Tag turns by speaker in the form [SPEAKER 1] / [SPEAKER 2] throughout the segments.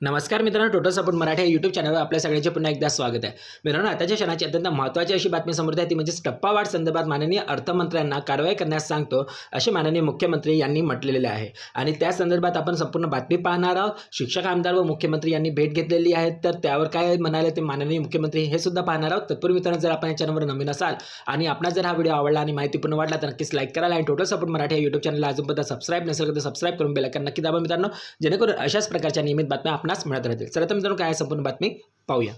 [SPEAKER 1] नमस्कार मित्रांनो total support Marathi या यूट्यूब चॅनलवर आपल्या सगळ्यांचे पुन्हा एकदा स्वागत आहे. मित्रांनो आताच्या क्षणाची अत्यंत महत्त्वाची अशी बातमी समोर आहे ती म्हणजे टप्पावाढ संदर्भात माननीय अर्थमंत्र्यांना कारवाई करण्यास सांगतो असे माननीय मुख्यमंत्री यांनी म्हटलेले आहे. आणि त्या संदर्भात आपण संपूर्ण बातमी पाहणार आहोत. शिक्षक आमदार व मुख्यमंत्री यांनी भेट घेतलेली आहे तर त्यावर काय म्हणाले ते माननीय मुख्यमंत्री हे सुद्धा पाहणार आहोत. तत्पूर्वी मित्रांनो जर आपण या चॅनलवर नवीन असाल आणि आपला जर हा व्हिडिओ आवडला आणि माहितीपूर्ण वाटला तर नक्कीच लाईक करायला आणि टोटल सपोर्ट मराठी या यूट्यूब चॅनलला अजूनपर्यंत सबस्क्राईब नसेल तर सबस्क्राईब करून बेलायकन नक्की दाबा मित्रांनो जेणेकरून अशाच प्रकारच्या नियमित बातम्या आपणास मिळत राहतील. तर मित्रांनो काय संपूर्ण बातमी पाहूया.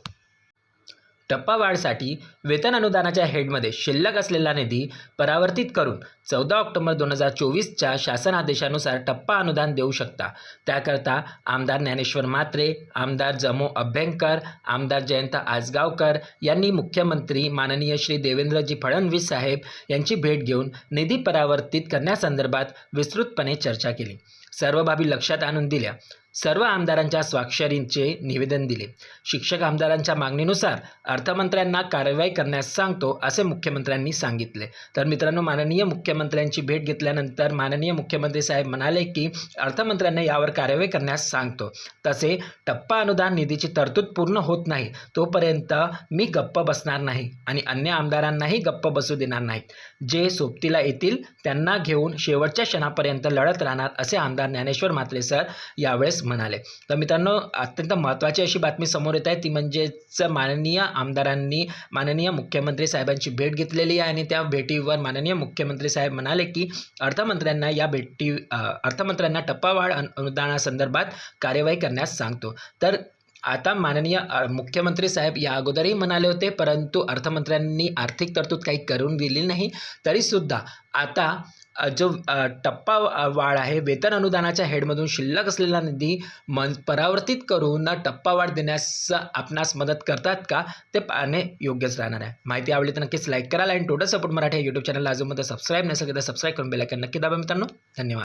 [SPEAKER 1] टप्पावाढसाठी वेतन अनुदानाच्या हेडमध्ये शिल्लक असलेला निधी परावर्तित करून चौदा ऑक्टोबर दोन हजार चोवीसच्या शासन आदेशानुसार टप्पा अनुदान देऊ शकता. त्याकरता आमदार ज्ञानेश्वर म्हात्रे आमदार जमो अभ्यंकर आमदार जयंत आजगावकर यांनी मुख्यमंत्री माननीय श्री देवेंद्रजी फडणवीस साहेब यांची भेट घेऊन निधी परावर्तित करण्यासंदर्भात विस्तृतपणे चर्चा केली. सर्व बाबी लक्षात आणून दिल्या. सर्व आमदारांच्या स्वाक्षरींचे निवेदन दिले. शिक्षक आमदारांच्या मागणीनुसार अर्थमंत्र्यांना कारवाई करण्यास सांगतो असे मुख्यमंत्र्यांनी सांगितले. तर मित्रांनो माननीय मुख्यमंत्र्यांची भेट घेतल्यानंतर माननीय मुख्यमंत्री साहेब म्हणाले की अर्थमंत्र्यांना यावर कारवाई करण्यास सांगतो. तसे टप्पा अनुदान निधीची तरतूद पूर्ण होत नाही. तोपर्यंत मी गप्प बसणार नाही आणि अन्य आमदारांनाही गप्प बसू देणार नाही. जे सोबतीला येतील त्यांना घेऊन शेवटच्या क्षणापर्यंत लढत राहणार असे आमदार ज्ञानेश्वर म्हात्रे सर यावेळेस म्हणाले. तर मित्रांनो अत्यंत महत्त्वाची अशी बातमी समोर येत आहे. ती म्हणजेच माननीय आमदारांनी माननीय मुख्यमंत्री साहेबांची भेट घेतलेली आहे आणि त्या भेटीवर माननीय मुख्यमंत्री साहेब म्हणाले की अर्थमंत्र्यांना या भेटी अर्थमंत्र्यांना टप्पावाढ अनुदानासंदर्भात कार्यवाही करण्यास सांगतो. तर आता माननीय मुख्यमंत्री साहेब या अगोदरही म्हणाले होते परंतु अर्थमंत्र्यांनी आर्थिक तरतूद काही करून दिली नाही. तरीसुद्धा आता जो टप्पा वाढ आहे वेतन अनुदानाच्या हेडमधून शिल्लक असलेला निधी मन परावर्तित करून टप्पा वाढ देण्यास आपणास मदत करतात का? ते पाहणे योग्यच राहणार आहे. माहिती आवडली तर नक्कीच लाईक करायला आणि टोटल सपोर्ट मराठी यूट्यूब चॅनलला अजूनमध्ये सबस्क्राईब नसेल तर सबस्क्राईब करून बेलायकन नक्की दाबा मित्रांनो. धन्यवाद.